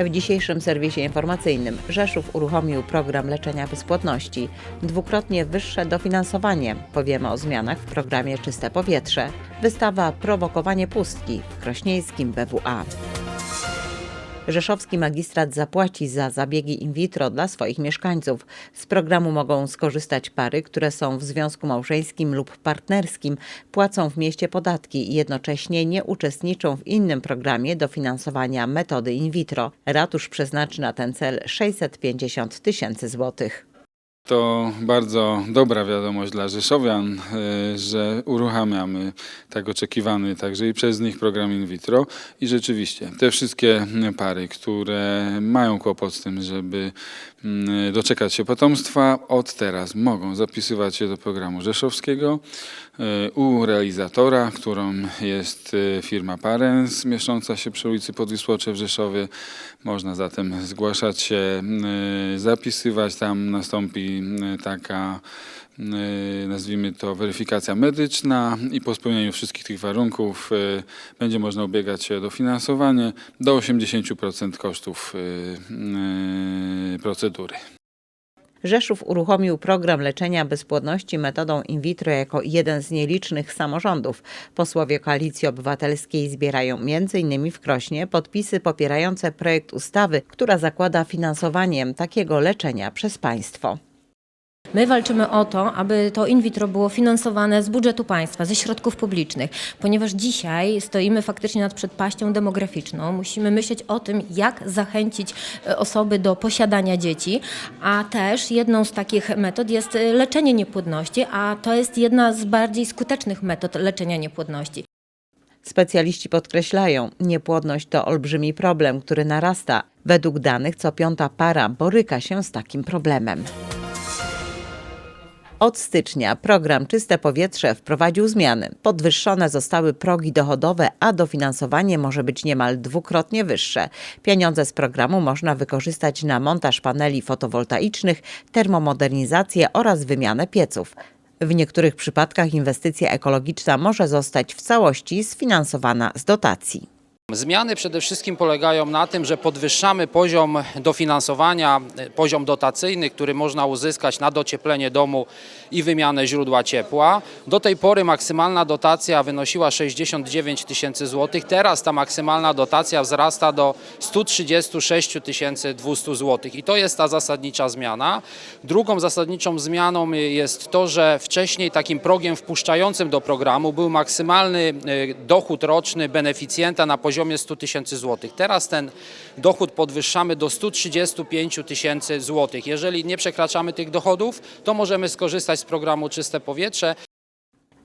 W dzisiejszym serwisie informacyjnym Rzeszów uruchomił program leczenia bezpłodności. Dwukrotnie wyższe dofinansowanie. Powiemy o zmianach w programie Czyste Powietrze. Wystawa Prowokowanie pustki w Krośnieńskim BWA. Rzeszowski magistrat zapłaci za zabiegi in vitro dla swoich mieszkańców. Z programu mogą skorzystać pary, które są w związku małżeńskim lub partnerskim, płacą w mieście podatki i jednocześnie nie uczestniczą w innym programie dofinansowania metody in vitro. Ratusz przeznaczy na ten cel 650 tysięcy złotych. To bardzo dobra wiadomość dla Rzeszowian, e, że uruchamiamy tak oczekiwany także i przez nich program in vitro. I rzeczywiście te wszystkie pary, które mają kłopot z tym, żeby doczekać się potomstwa, od teraz mogą zapisywać się do programu rzeszowskiego e, u realizatora, którą jest e, firma Parens mieszcząca się przy ulicy Podwisłocze w Rzeszowie. Można zatem zgłaszać się, e, zapisywać, tam nastąpi taka nazwijmy to weryfikacja medyczna i po spełnieniu wszystkich tych warunków e, będzie można ubiegać się o dofinansowanie do 80% kosztów e, procedury. Rzeszów uruchomił program leczenia bezpłodności metodą in vitro jako jeden z nielicznych samorządów. Posłowie Koalicji Obywatelskiej zbierają m.in. w Krośnie podpisy popierające projekt ustawy, która zakłada finansowanie takiego leczenia przez państwo. My walczymy o to, aby to in vitro było finansowane z budżetu państwa, ze środków publicznych, ponieważ dzisiaj stoimy faktycznie nad przepaścią demograficzną. Musimy myśleć o tym, jak zachęcić e, osoby do posiadania dzieci, a też jedną z takich metod jest e, leczenie niepłodności, a to jest jedna z bardziej skutecznych metod leczenia niepłodności. Specjaliści podkreślają, niepłodność to olbrzymi problem, który narasta. Według danych co piąta para boryka się z takim problemem. Od stycznia program Czyste Powietrze wprowadził zmiany. Podwyższone zostały progi dochodowe, a dofinansowanie może być niemal dwukrotnie wyższe. Pieniądze z programu można wykorzystać na montaż paneli fotowoltaicznych, termomodernizację oraz wymianę pieców. W niektórych przypadkach inwestycja ekologiczna może zostać w całości sfinansowana z dotacji. Zmiany przede wszystkim polegają na tym, że podwyższamy poziom dofinansowania, e, poziom dotacyjny, który można uzyskać na docieplenie domu i wymianę źródła ciepła. Do tej pory maksymalna dotacja wynosiła 69 tysięcy złotych. Teraz ta maksymalna dotacja wzrasta do 136 200 złotych i to jest ta zasadnicza zmiana. Drugą zasadniczą zmianą jest to, że wcześniej takim progiem wpuszczającym do programu był maksymalny e, dochód roczny beneficjenta na poziomie 100 tysięcy złotych. Teraz ten dochód podwyższamy do 135 tysięcy złotych. Jeżeli nie przekraczamy tych dochodów, to możemy skorzystać z programu Czyste Powietrze.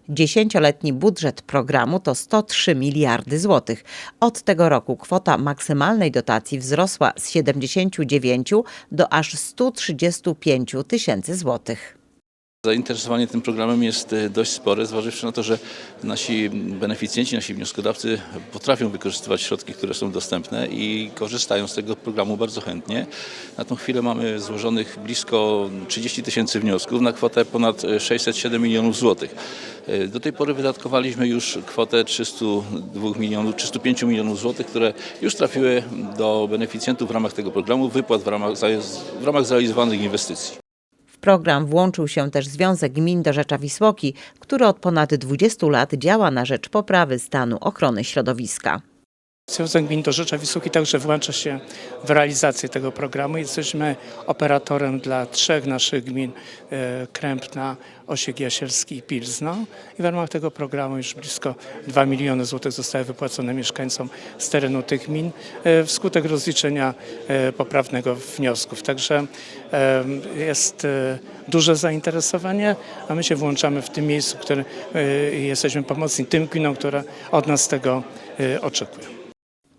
Dziesięcioletni budżet programu to 103 miliardy złotych. Od tego roku kwota maksymalnej dotacji wzrosła z 79 do aż 135 tysięcy złotych. Zainteresowanie tym programem jest e, dość spore, zważywszy na to, że nasi beneficjenci, nasi wnioskodawcy potrafią wykorzystywać środki, które są dostępne i korzystają z tego programu bardzo chętnie. Na tą chwilę mamy złożonych blisko 30 tysięcy wniosków na kwotę ponad 607 milionów złotych. E, Do tej pory wydatkowaliśmy już kwotę 302 milionów, 305 milionów złotych, które już trafiły do beneficjentów w ramach tego programu, wypłat w ramach, w ramach zrealizowanych inwestycji. Program włączył się też Związek Gmin do Rzecza Wisłoki, który od ponad 20 lat działa na rzecz poprawy stanu ochrony środowiska. Związek Gmin do Rzecza Wisługi także włącza się w realizację tego programu. Jesteśmy operatorem dla trzech naszych gmin, e, Krępna, Osiek Jasielski i Pilzno. I w ramach tego programu już blisko 2 miliony złotych zostały wypłacone mieszkańcom z terenu tych gmin e, wskutek rozliczenia e, poprawnego wniosków. Także jest duże zainteresowanie, a my się włączamy w tym miejscu, w którym jesteśmy pomocni tym gminom, które od nas tego oczekują.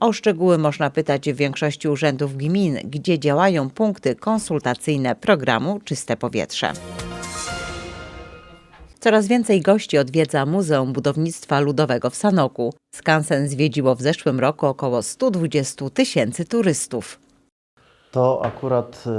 O szczegóły można pytać w większości urzędów gmin, gdzie działają punkty konsultacyjne programu Czyste Powietrze. Coraz więcej gości odwiedza Muzeum Budownictwa Ludowego w Sanoku. Skansen zwiedziło w zeszłym roku około 120 tysięcy turystów. To akurat y,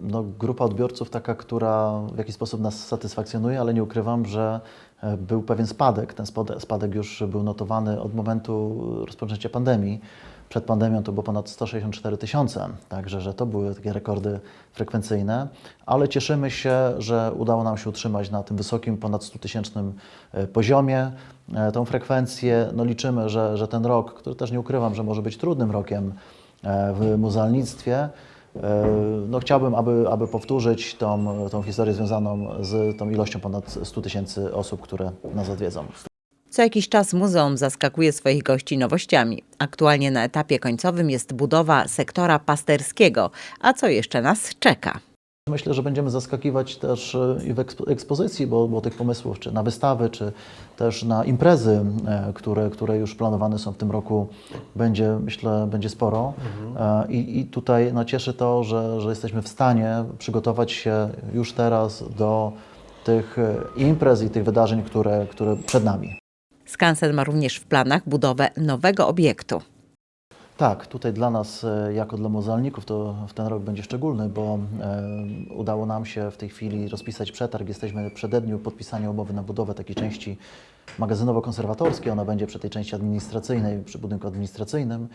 no, grupa odbiorców taka, która w jakiś sposób nas satysfakcjonuje, ale nie ukrywam, że e, był pewien spadek. Ten spadek już był notowany od momentu rozpoczęcia pandemii. Przed pandemią to było ponad 164 tysiące, także że to były takie rekordy frekwencyjne, ale cieszymy się, że udało nam się utrzymać na tym wysokim, ponad 100 tysięcznym e, poziomie e, tą frekwencję. No liczymy, że, że ten rok, który też nie ukrywam, że może być trudnym rokiem w muzealnictwie, e, no chciałbym, aby, aby powtórzyć tą, tą historię związaną z tą ilością ponad 100 tysięcy osób, które nas odwiedzą. Co jakiś czas muzeum zaskakuje swoich gości nowościami. Aktualnie na etapie końcowym jest budowa sektora pasterskiego. A co jeszcze nas czeka? Myślę, że będziemy zaskakiwać też e, i w ekspo- ekspozycji, bo, bo tych pomysłów, czy na wystawy, czy też na imprezy, e, które, które już planowane są w tym roku, będzie, myślę, będzie sporo. E, I, I tutaj no, cieszy to, że, że jesteśmy w stanie przygotować się już teraz do tych imprez i tych wydarzeń, które, które przed nami. Skansen ma również w planach budowę nowego obiektu. Tak, tutaj dla nas, e, jako dla muzealników, to w ten rok będzie szczególny, bo e, udało nam się w tej chwili rozpisać przetarg. Jesteśmy w przededniu podpisania umowy na budowę takiej części magazynowo-konserwatorskiej. Ona będzie przy tej części administracyjnej, przy budynku administracyjnym.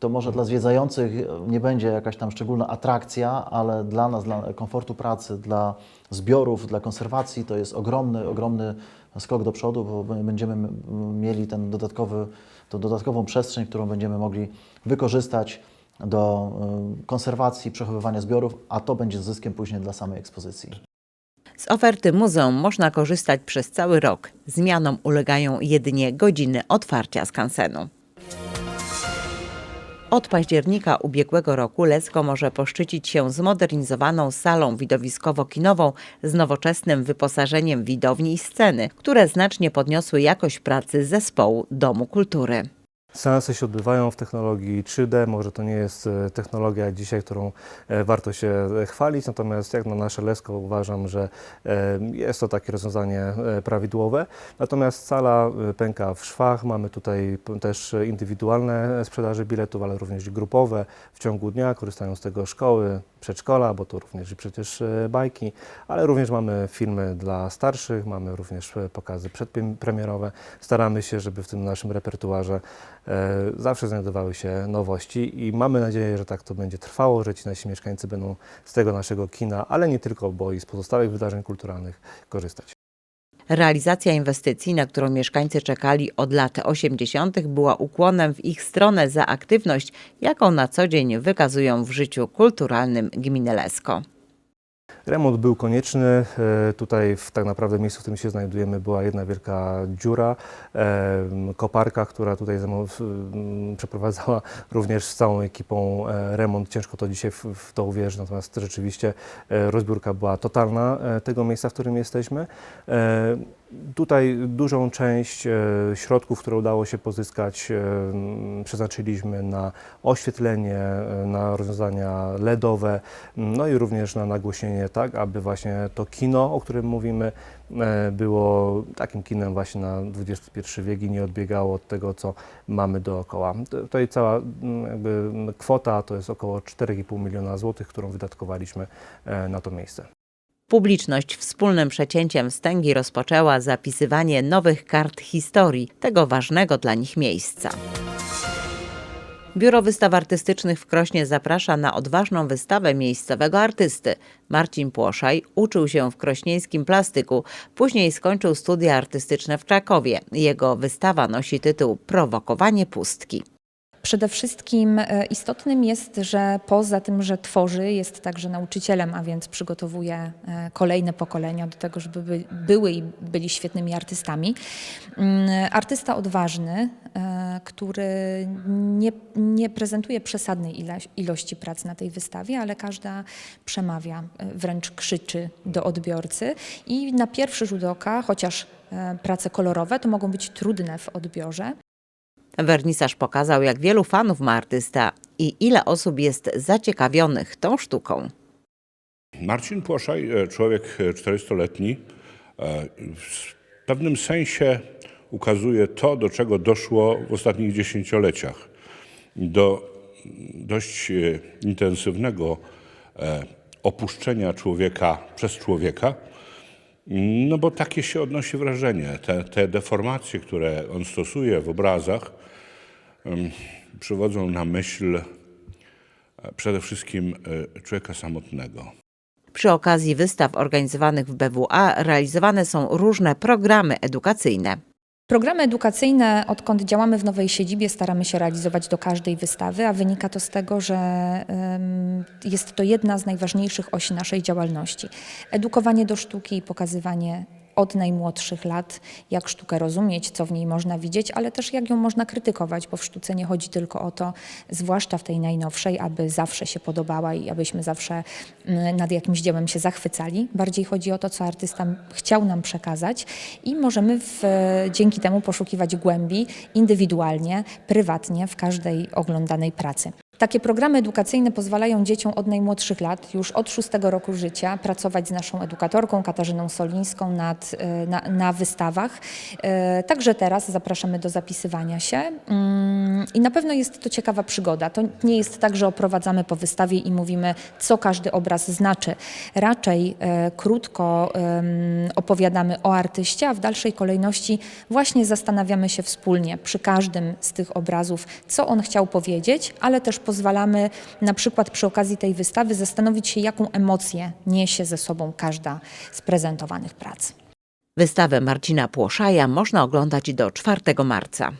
To może dla zwiedzających nie będzie jakaś tam szczególna atrakcja, ale dla nas, dla komfortu pracy, dla zbiorów, dla konserwacji to jest ogromny, ogromny skok do przodu, bo będziemy mieli ten dodatkowy, tą dodatkową przestrzeń, którą będziemy mogli wykorzystać do y, konserwacji, przechowywania zbiorów, a to będzie zyskiem później dla samej ekspozycji. Z oferty muzeum można korzystać przez cały rok. Zmianom ulegają jedynie godziny otwarcia skansenu. Od października ubiegłego roku Lesko może poszczycić się zmodernizowaną salą widowiskowo-kinową z nowoczesnym wyposażeniem widowni i sceny, które znacznie podniosły jakość pracy zespołu Domu Kultury. Seanse się odbywają w technologii 3D. Może to nie jest e, technologia dzisiaj, którą e, warto się e, chwalić, natomiast jak na nasze Lesko uważam, że jest to takie rozwiązanie prawidłowe. Natomiast sala pęka w szwach. Mamy tutaj też indywidualne sprzedaże biletów, ale również grupowe w ciągu dnia. Korzystają z tego szkoły, przedszkola, bo to również i przecież e, bajki, ale również mamy filmy dla starszych, mamy również e, pokazy przedpremierowe. Staramy się, żeby w tym naszym repertuarze e, zawsze znajdowały się nowości i mamy nadzieję, że tak to będzie trwało, że ci nasi mieszkańcy będą z tego naszego kina, ale nie tylko, bo i z pozostałych wydarzeń kulturalnych korzystać. Realizacja inwestycji, na którą mieszkańcy czekali od lat 80., była ukłonem w ich stronę za aktywność, jaką na co dzień wykazują w życiu kulturalnym gminy Lesko. Remont był konieczny. E, Tutaj w tak naprawdę miejscu, w którym się znajdujemy, była jedna wielka dziura. Koparka, która tutaj ze mną w- m, przeprowadzała również z całą ekipą e, remont. Ciężko to dzisiaj w, to uwierzyć, natomiast rzeczywiście e, rozbiórka była totalna tego miejsca, w którym jesteśmy. Tutaj dużą część e, środków, które udało się pozyskać, e, przeznaczyliśmy na oświetlenie, e, na rozwiązania LEDowe, no i również na nagłośnienie, tak aby właśnie to kino, o którym mówimy, było takim kinem właśnie na XXI wiek i nie odbiegało od tego, co mamy dookoła. Tutaj cała m, jakby kwota to jest około 4,5 miliona złotych, którą wydatkowaliśmy na to miejsce. Publiczność wspólnym przecięciem wstęgi rozpoczęła zapisywanie nowych kart historii tego ważnego dla nich miejsca. Biuro Wystaw Artystycznych w Krośnie zaprasza na odważną wystawę miejscowego artysty. Marcin Płoszaj uczył się w krośnieńskim plastyku, później skończył studia artystyczne w Czakowie. Jego wystawa nosi tytuł Prowokowanie pustki. Przede wszystkim e, istotnym jest, że poza tym, że tworzy, jest także nauczycielem, a więc przygotowuje e, kolejne pokolenia do tego, żeby by, były i byli świetnymi artystami. Mm, Artysta odważny, e, który nie, nie prezentuje przesadnej ilości, prac na tej wystawie, ale każda przemawia, wręcz krzyczy do odbiorcy i na pierwszy rzut oka, chociaż prace kolorowe to mogą być trudne w odbiorze, Wernisaż pokazał, jak wielu fanów ma artysta i ile osób jest zaciekawionych tą sztuką. Marcin Płoszaj, e, człowiek e, 40-letni, e, w pewnym sensie ukazuje to, do czego doszło w ostatnich dziesięcioleciach. Do dość e, intensywnego e, opuszczenia człowieka przez człowieka, no bo takie się odnosi wrażenie. Te, te deformacje, które on stosuje w obrazach, przywodzą na myśl e, przede wszystkim e, człowieka samotnego. Przy okazji wystaw organizowanych w BWA realizowane są różne programy edukacyjne. Programy edukacyjne, odkąd działamy w nowej siedzibie, staramy się realizować do każdej wystawy, a wynika to z tego, że jest to jedna z najważniejszych osi naszej działalności. Edukowanie do sztuki i pokazywanie od najmłodszych lat, jak sztukę rozumieć, co w niej można widzieć, ale też jak ją można krytykować, bo w sztuce nie chodzi tylko o to, zwłaszcza w tej najnowszej, aby zawsze się podobała i abyśmy zawsze mm, nad jakimś dziełem się zachwycali. Bardziej chodzi o to, co artysta chciał nam przekazać i możemy w, dzięki temu poszukiwać głębi indywidualnie, prywatnie w każdej oglądanej pracy. Takie programy edukacyjne pozwalają dzieciom od najmłodszych lat, już od szóstego roku życia, pracować z naszą edukatorką Katarzyną Solińską nad, e, na, na wystawach. E, Także teraz zapraszamy do zapisywania się Mm, i na pewno jest to ciekawa przygoda. To nie jest tak, że oprowadzamy po wystawie i mówimy, co każdy obraz znaczy. Raczej e, krótko opowiadamy o artyście, a w dalszej kolejności właśnie zastanawiamy się wspólnie przy każdym z tych obrazów, co on chciał powiedzieć, ale też pozwalamy na przykład przy okazji tej wystawy zastanowić się, jaką emocję niesie ze sobą każda z prezentowanych prac. Wystawę Marcina Płoszaja można oglądać do 4 marca.